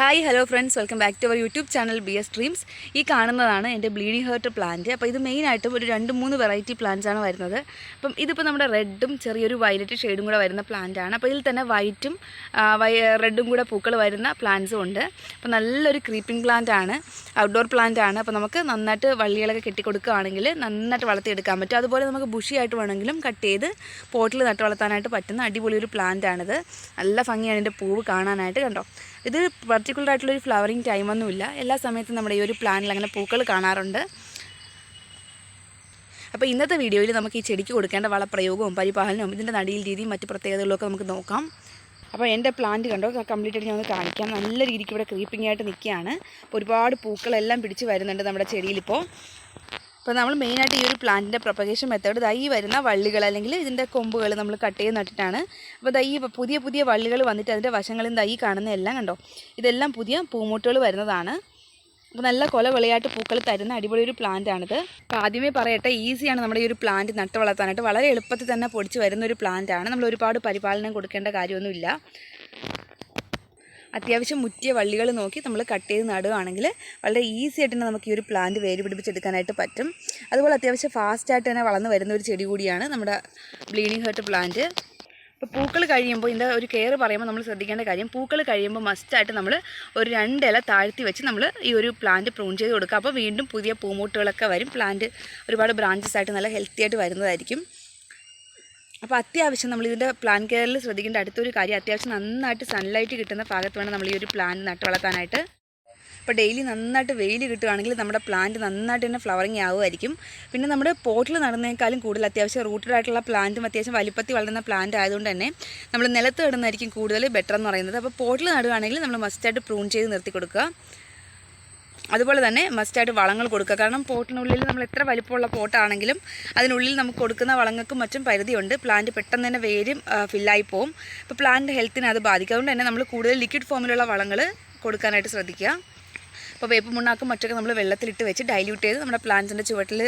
Hi hello friends welcome back to our YouTube channel B S dreams ഈ കാണുന്നതാണ് എന്റെ bleeding heart plant അപ്പോൾ ഇത് മെയിനായിട്ടും ഒരു രണ്ട് മൂന്ന് വെറൈറ്റി പ്ലാന്റ്സ് ആണ് വരുന്നത്. അപ്പം ഇതിപ്പോൾ നമ്മുടെ റെഡും ചെറിയൊരു വയലറ്റ് ഷെയ്ഡും കൂടെ വരുന്ന പ്ലാന്റ് ആണ്. അപ്പോൾ ഇതിൽ തന്നെ വൈറ്റും റെഡും കൂടെ പൂക്കൾ വരുന്ന പ്ലാന്റ്സും ഉണ്ട്. അപ്പോൾ നല്ലൊരു ക്രീപ്പിംഗ് പ്ലാന്റ് ആണ്. ഔട്ട്ഡോർ പ്ലാന്റ് ആണ്. അപ്പോൾ നമുക്ക് നന്നായിട്ട് വള്ളികളൊക്കെ കെട്ടിക്കൊടുക്കുകയാണെങ്കിൽ നന്നായിട്ട് വളർത്തിയെടുക്കാൻ പറ്റും. അതുപോലെ നമുക്ക് ബുഷിയായിട്ട് വേണമെങ്കിലും കട്ട് ചെയ്ത് പോട്ടിൽ നട്ട് വളർത്താനായിട്ട് പറ്റുന്ന അടിപൊളി ഒരു പ്ലാന്റ് ആണിത്. നല്ല ഭംഗിയാണ് ഇതിന്റെ പൂവ് കാണാനായിട്ട് കണ്ടോ? ഇത് പർട്ടിക്കുലർ ആയിട്ടുള്ളൊരു ഫ്ലവറിങ് ടൈമൊന്നുമില്ല എല്ലാ സമയത്തും നമ്മുടെ ഈ ഒരു പ്ലാനിൽ അങ്ങനെ പൂക്കൾ കാണാറുണ്ട്. അപ്പോൾ ഇന്നത്തെ വീഡിയോയിൽ നമുക്ക് ഈ ചെടിക്ക് കൊടുക്കേണ്ട വളപ്രയോഗവും പരിപാലനവും ഇതിന്റെ നടിയിൽ രീതിയും മറ്റ് പ്രത്യേകതകളൊക്കെ നമുക്ക് നോക്കാം. അപ്പോൾ എന്റെ പ്ലാന്റ് കണ്ടോ? കംപ്ലീറ്റ് ആയിട്ട് ഞാൻ ഒന്ന് കാണിക്കാം. നല്ല രീതിക്ക് ഇവിടെ ക്രീപ്പിംഗ് ആയിട്ട് നിൽക്കുകയാണ്. ഒരുപാട് പൂക്കളെല്ലാം പിടിച്ച് വരുന്നുണ്ട് നമ്മുടെ ചെടിയിലിപ്പോൾ അപ്പോൾ നമ്മൾ മെയിനായിട്ട് ഈ ഒരു പ്ലാന്റിന്റെ പ്രൊപ്പഗേഷൻ മെത്തേഡ് ദൈ വരുന്ന വള്ളികൾ അല്ലെങ്കിൽ ഇതിന്റെ കൊമ്പുകൾ നമ്മൾ കട്ട് ചെയ്ത് നട്ടിട്ടാണ്. അപ്പോൾ ദൈ പുതിയ പുതിയ വള്ളികൾ വന്നിട്ട് അതിന്റെ വശങ്ങളിൽ ഈ കാണുന്ന എല്ലാം കണ്ടോ? ഇതെല്ലാം പുതിയ പൂമൂട്ടുകൾ വരുന്നതാണ്. അപ്പോൾ നല്ല കൊല വിളയായിട്ട് പൂക്കൾ തരുന്ന അടിപൊളി ഒരു പ്ലാന്റ് ആണിത്. അപ്പോൾ ആദ്യമേ പറയട്ടെ ഈസിയാണ് നമ്മുടെ ഈ ഒരു പ്ലാന്റ് നട്ട് വളർത്താനായിട്ട്. വളരെ എളുപ്പത്തിൽ തന്നെ പൊടിച്ച് വരുന്ന ഒരു പ്ലാന്റാണ് നമ്മൾ ഒരുപാട് പരിപാലനം കൊടുക്കേണ്ട കാര്യമൊന്നുമില്ല. അത്യാവശ്യം മുറ്റിയ വള്ളികൾ നോക്കി നമ്മൾ കട്ട് ചെയ്ത് നടുകയാണെങ്കിൽ വളരെ ഈസി ആയിട്ട് തന്നെ നമുക്ക് ഈ ഒരു പ്ലാന്റ് വേര് പിടിപ്പിച്ചെടുക്കാനായിട്ട് പറ്റും. അതുപോലെ അത്യാവശ്യം ഫാസ്റ്റായിട്ട് തന്നെ വളർന്നു വരുന്ന ഒരു ചെടി കൂടിയാണ് നമ്മുടെ ബ്ലീഡിങ് ഹേർട്ട് പ്ലാന്റ് ഇപ്പോൾ പൂക്കൾ കഴിയുമ്പോൾ ഇതിന്റെ ഒരു കെയർ പറയുമ്പോൾ നമ്മൾ ശ്രദ്ധിക്കേണ്ട കാര്യം പൂക്കൾ കഴിയുമ്പോൾ മസ്റ്റായിട്ട് നമ്മൾ ഒരു രണ്ടില താഴ്ത്തി വെച്ച് നമ്മൾ ഈ ഒരു പ്ലാന്റ് പ്രൂൺ ചെയ്ത് കൊടുക്കുക. അപ്പോൾ വീണ്ടും പുതിയ പൂമൂട്ടുകളൊക്കെ വരും. പ്ലാന്റ് ഒരുപാട് ബ്രാഞ്ചസ് ആയിട്ട് നല്ല ഹെൽത്തി ആയിട്ട് വരുന്നതായിരിക്കും. അപ്പോൾ അത്യാവശ്യം നമ്മൾ ഇതിന്റെ പ്ലാൻ കെയറിൽ ശ്രദ്ധിക്കേണ്ട അടുത്തൊരു കാര്യം അത്യാവശ്യം നന്നായിട്ട് സൺലൈറ്റ് കിട്ടുന്ന ഭാഗത്ത് വേണം നമ്മൾ ഈ ഒരു പ്ലാൻ നട്ട് വളർത്താനായിട്ട്. അപ്പോൾ ഡെയിലി നന്നായിട്ട് വെയിൽ കിട്ടുകയാണെങ്കിൽ നമ്മുടെ പ്ലാന്റ് നന്നായിട്ട് തന്നെ ഫ്ലവറിങ് ആവുമായിരിക്കും. പിന്നെ നമ്മുടെ പോട്ടിൽ നടന്നേക്കാളും കൂടുതൽ അത്യാവശ്യം റൂട്ടഡ് ആയിട്ടുള്ള പ്ലാന്റും അത്യാവശ്യം വലിപ്പത്തിൽ വളരുന്ന പ്ലാന്റ് ആയതുകൊണ്ട് തന്നെ നമ്മൾ നിലത്ത് ഇടുന്നതായിരിക്കും കൂടുതൽ ബെറ്റർ എന്ന് പറയുന്നത്. അപ്പോൾ പോട്ടിൽ നടുകയാണെങ്കിൽ നമ്മൾ മസ്റ്റായിട്ട് പ്രൂൺ ചെയ്ത് നിർത്തി കൊടുക്കുക. അതുപോലെ തന്നെ മസ്റ്റായിട്ട് വളങ്ങൾ കൊടുക്കുക. കാരണം പോട്ടിനുള്ളിൽ നമ്മൾ എത്ര വലിപ്പമുള്ള പോട്ടാണെങ്കിലും അതിനുള്ളിൽ നമുക്ക് കൊടുക്കുന്ന വളങ്ങൾക്കും മറ്റും പരിധിയുണ്ട്. പ്ലാന്റ് പെട്ടെന്ന് തന്നെ വേരും ഫില്ലായി പോകും അപ്പോൾ പ്ലാന്റ് ഹെൽത്തിനെ അത് ബാധിക്കും. അതുകൊണ്ട് തന്നെ നമ്മൾ കൂടുതൽ ലിക്വിഡ് ഫോമിലുള്ള വളങ്ങൾ കൊടുക്കാനായിട്ട് ശ്രദ്ധിക്കുക. അപ്പോൾ വേപ്പ് മുണ്ണാക്കും മറ്റൊക്കെ നമ്മൾ വെള്ളത്തിലിട്ട് വെച്ച് ഡൈല്യൂട്ട് ചെയ്ത് നമ്മുടെ പ്ലാന്റ്സിന്റെ ചുവട്ടിൽ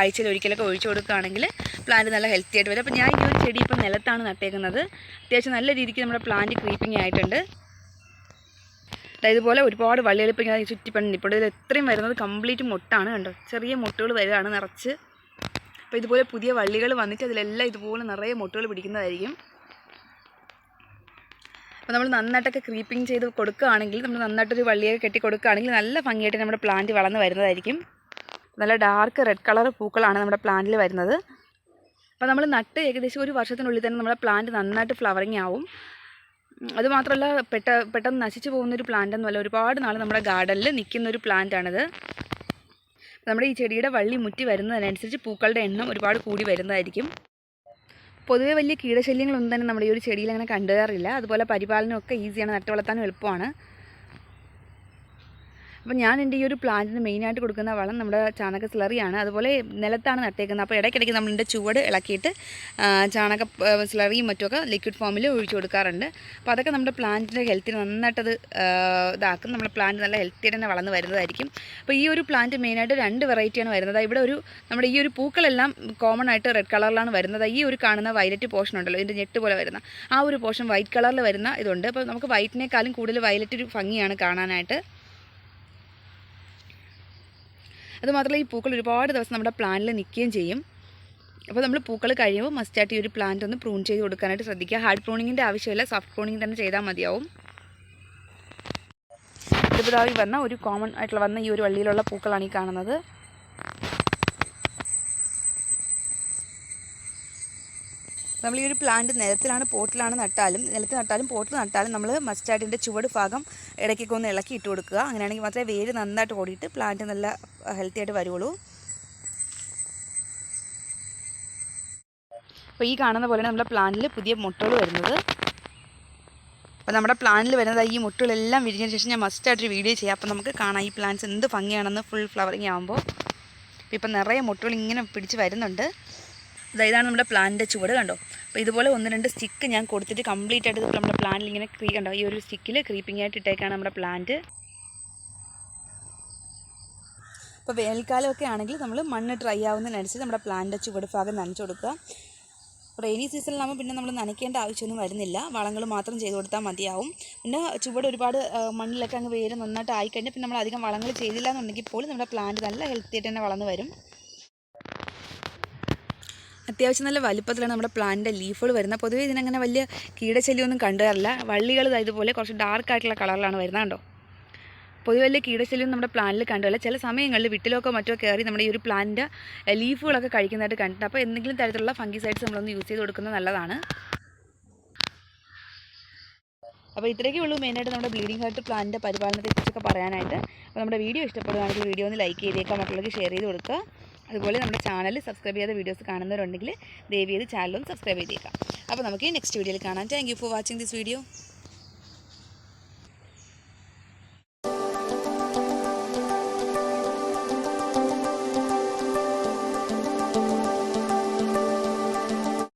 ആഴ്ചയിൽ ഒരിക്കലൊക്കെ ഒഴിച്ചു കൊടുക്കുകയാണെങ്കിൽ പ്ലാന്റ് നല്ല ഹെൽത്തി ആയിട്ട് വരും. അപ്പോൾ ഞാൻ ഈ ഒരു ചെടി ഇപ്പോൾ നിലത്താണ് നട്ടേക്കുന്നത്. അത്യാവശ്യം നല്ല രീതിക്ക് നമ്മുടെ പ്ലാന്റ് ക്രീപ്പിംഗ് ആയിട്ടുണ്ട്. ഇതുപോലെ ഒരുപാട് വള്ളികളിപ്പോൾ ഇങ്ങനെ ചുറ്റിപ്പണി ഇപ്പോൾ ഇതിൽ എത്രയും വരുന്നത് കംപ്ലീറ്റ് മുട്ടാണ് കണ്ടോ? ചെറിയ മുട്ടുകൾ വരികയാണ് നിറച്ച്. അപ്പോൾ ഇതുപോലെ പുതിയ വള്ളികൾ വന്നിട്ട് അതിലെല്ലാം ഇതുപോലെ നിറയെ മുട്ടുകൾ പിടിക്കുന്നതായിരിക്കും. അപ്പോൾ നമ്മൾ നന്നായിട്ടൊക്കെ ക്രീപ്പിംഗ് ചെയ്ത് കൊടുക്കുകയാണെങ്കിൽ നമ്മൾ നന്നായിട്ടൊരു വള്ളിയൊക്കെ കെട്ടി കൊടുക്കുകയാണെങ്കിൽ നല്ല ഭംഗിയായിട്ട് നമ്മുടെ പ്ലാന്റ് വളർന്ന് വരുന്നതായിരിക്കും. നല്ല ഡാർക്ക് റെഡ് കളർ പൂക്കളാണ് നമ്മുടെ പ്ലാന്റിൽ വരുന്നത്. അപ്പോൾ നമ്മൾ നട്ട് ഏകദേശം ഒരു വർഷത്തിനുള്ളിൽ തന്നെ നമ്മുടെ പ്ലാന്റ് നന്നായിട്ട് ഫ്ലവറിങ് ആവും. അതുമാത്രമല്ല പെട്ട പെട്ടെന്ന് നശിച്ചു പോകുന്നൊരു പ്ലാന്റ് എന്നല്ല ഒരുപാട് നാൾ നമ്മുടെ ഗാർഡനിൽ നിൽക്കുന്ന ഒരു പ്ലാന്റാണിത് നമ്മുടെ ഈ ചെടിയുടെ വള്ളി മുറ്റി വരുന്നതിനനുസരിച്ച് പൂക്കളുടെ എണ്ണം ഒരുപാട് കൂടി വരുന്നതായിരിക്കും. പൊതുവേ വലിയ കീടശല്യങ്ങളൊന്നും തന്നെ നമ്മുടെ ഈ ഒരു ചെടിയിൽ അങ്ങനെ കണ്ടുകയറില്ല അതുപോലെ പരിപാലനമൊക്കെ ഈസിയാണ് നട്ടു വളർത്താനും എളുപ്പമാണ്. അപ്പോൾ ഞാൻ എന്റെ ഈ ഒരു പ്ലാന്റിന് മെയിനായിട്ട് കൊടുക്കുന്ന വളം നമ്മുടെ ചാണക സ്ലറിയാണ് അതുപോലെ നിലത്താണ് നട്ടേക്കുന്നത്. അപ്പോൾ ഇടയ്ക്കിടയ്ക്ക് നമ്മളിന്റെ ചുവട് ഇളക്കിയിട്ട് ചാണക സ്ലറിയും മറ്റുമൊക്കെ ലിക്വിഡ് ഫോമിൽ ഒഴിച്ചു കൊടുക്കാറുണ്ട്. അപ്പോൾ അതൊക്കെ നമ്മുടെ പ്ലാന്റിന്റെ ഹെൽത്തിന് നന്നായിട്ടത് ഇതാക്കും. നമ്മുടെ പ്ലാന്റ് നല്ല ഹെൽത്തി തന്നെ വളർന്ന് വരുന്നതായിരിക്കും. അപ്പോൾ ഈ ഒരു പ്ലാന്റ് മെയിനായിട്ട് രണ്ട് വെറൈറ്റിയാണ് വരുന്നത്. ഇവിടെ ഒരു നമ്മുടെ ഈ ഒരു പൂക്കളെല്ലാം കോമൺ ആയിട്ട് റെഡ് കളറിലാണ് വരുന്നത്. ഈ ഒരു കാണുന്ന വയലറ്റ് പോർഷൻ ഉണ്ടല്ലോ ഇതിന്റെ ഞെട്ട് പോലെ വരുന്ന ആ ഒരു പോർഷൻ വൈറ്റ് കളറിൽ വരുന്ന ഇതുണ്ട്. അപ്പോൾ നമുക്ക് വൈറ്റിനേക്കാളും കൂടുതൽ വയലറ്റ് ഒരു ഭംഗിയാണ് കാണാനായിട്ട്. അതുമാത്രമല്ല ഈ പൂക്കൾ ഒരുപാട് ദിവസം നമ്മുടെ പ്ലാനിൽ നിൽക്കുകയും ചെയ്യും. അപ്പോൾ നമ്മൾ പൂക്കൾ കഴിയുമ്പോൾ മസ്റ്റായിട്ട് ഈ ഒരു പ്ലാന്റ് ഒന്ന് പ്രൂൺ ചെയ്ത് കൊടുക്കാനായിട്ട് ശ്രദ്ധിക്കുക. ഹാർഡ് പ്രൂണിങ്ങിന്റെ ആവശ്യമില്ല സോഫ്റ്റ് പ്രൂണിങ് തന്നെ ചെയ്താൽ മതിയാവും. ഇതിപ്പോൾ വന്ന ഒരു കോമൺ ആയിട്ടുള്ള വന്ന ഈ ഒരു വള്ളിയിലുള്ള പൂക്കളാണ് ഈ കാണുന്നത്. നമ്മൾ ഈ ഒരു പ്ലാന്റ് നിലത്തിലാണ് പോട്ടിലാണ് നട്ടാലും നിലത്ത് നട്ടാലും പോട്ടിൽ നട്ടാലും നമ്മൾ മസ്റ്റായിട്ട് ചുവട് ഭാഗം ഇടയ്ക്കൊക്കെ ഒന്ന് ഇളക്കി ഇട്ട് കൊടുക്കുക. അങ്ങനെയാണെങ്കിൽ മാത്രമേ വേര് നന്നായിട്ട് ഓടിയിട്ട് പ്ലാന്റ് നല്ല ഹെൽത്തി ആയിട്ട് വരുള്ളൂ അപ്പോൾ ഈ കാണുന്ന പോലെ നമ്മുടെ പ്ലാനിൽ പുതിയ മുട്ടകൾ വരുന്നത്. അപ്പോൾ നമ്മുടെ പ്ലാനിൽ വരുന്നത് ഈ മുട്ടുകളെല്ലാം വിരിഞ്ഞതിന് ശേഷം ഞാൻ മസ്റ്റായിട്ടൊരു വീഡിയോ ചെയ്യാം. അപ്പോൾ നമുക്ക് കാണാം ഈ പ്ലാന്റ്സ് എന്ത് ഭംഗിയാണെന്ന് ഫുൾ ഫ്ലവറിങ് ആകുമ്പോൾ ഇപ്പം നിറയെ മുട്ടുകൾ ഇങ്ങനെ പിടിച്ച് വരുന്നുണ്ട്. ഇതാണ് നമ്മുടെ പ്ലാന്റിന്റെ ചുവട് കണ്ടോ? അപ്പോൾ ഇതുപോലെ ഒന്ന് രണ്ട് സ്റ്റിക്ക് ഞാൻ കൊടുത്തിട്ട് കംപ്ലീറ്റ് ആയിട്ട് നമ്മുടെ പ്ലാനിൽ ഇങ്ങനെ ക്രീ കണ്ടോ? ഈ ഒരു സ്റ്റിക്കിൽ ക്രീപ്പിംഗ് ആയിട്ട് ഇട്ടേക്കാണ് നമ്മുടെ പ്ലാന്റ് അപ്പോൾ വേനൽക്കാലമൊക്കെ ആണെങ്കിൽ നമ്മൾ മണ്ണ് ഡ്രൈ ആവുന്നതിനനുസരിച്ച് നമ്മുടെ പ്ലാന്റിന്റെ ചുവട് ഭാഗം നനച്ചു കൊടുക്കുക. റെയിനി സീസണിലാകുമ്പോൾ പിന്നെ നമ്മൾ നനയ്ക്കേണ്ട ആവശ്യമൊന്നും വരുന്നില്ല. വളങ്ങൾ മാത്രം ചെയ്ത് കൊടുത്താൽ മതിയാവും. പിന്നെ ചുവട് ഒരുപാട് മണ്ണിലൊക്കെ അങ്ങ് വേര് നന്നായിട്ട് ആയിക്കഴിഞ്ഞാൽ പിന്നെ നമ്മൾ അധികം വളങ്ങൾ ചെയ്തില്ല എന്നുണ്ടെങ്കിൽ പോലും നമ്മുടെ പ്ലാന്റ് നല്ല ഹെൽത്തി ആയിട്ട് തന്നെ വളർന്നു വരും. അത്യാവശ്യം നല്ല വലിപ്പത്തിലാണ് നമ്മുടെ പ്ലാന്റിന്റെ ലീഫുകൾ വരുന്നത്. പൊതുവേ ഇതിനങ്ങനെ വലിയ കീടശല്യമൊന്നും കണ്ടുവരില്ല. വള്ളികൾ ഇതുപോലെ കുറച്ച് ഡാർക്ക് ആയിട്ടുള്ള കളറിലാണ് വരുന്നത് കണ്ടോ? പൊതുവെ വലിയ കീടശല്യം നമ്മുടെ പ്ലാനിൽ കണ്ടുവല്ല ചില സമയങ്ങളിൽ വിട്ടിലൊക്കെ മറ്റോ കയറി നമ്മുടെ ഈ ഒരു പ്ലാന്റ് ലീഫുകളൊക്കെ കഴിക്കുന്നതായിട്ട് കണ്ടിട്ട് അപ്പോൾ എന്തെങ്കിലും തരത്തിലുള്ള ഫംഗിസൈഡ്സ് നമ്മളൊന്ന് യൂസ് ചെയ്ത് കൊടുക്കുന്നത് നല്ലതാണ്. അപ്പോൾ ഇത്രയൊക്കെ ഉള്ളൂ മെയിനായിട്ട് നമ്മുടെ ബ്ലീഡിംഗ് ഹാർട്ട് പ്ലാന്റിന്റെ പരിപാലനത്തെക്കുറിച്ചൊക്കെ പറയാനായിട്ട്. അപ്പോൾ നമ്മുടെ വീഡിയോ ഇഷ്ടപ്പെടുകയാണെങ്കിൽ വീഡിയോ ഒന്ന് ലൈക്ക് ചെയ്തേക്കാം മറ്റുള്ളവർക്ക് ഷെയർ ചെയ്ത് കൊടുക്കുക. അതുപോലെ നമ്മുടെ ചാനൽ സബ്സ്ക്രൈബ് ചെയ്യാത്ത വീഡിയോസ് കാണുന്നവരുണ്ടെങ്കിൽ ദയവ് ചെയ്ത് ചാനലും സബ്സ്ക്രൈബ് ചെയ്തേക്കാം. അപ്പോൾ നമുക്ക് ഈ നെക്സ്റ്റ് വീഡിയോയിൽ കാണാം. Thank for watching this video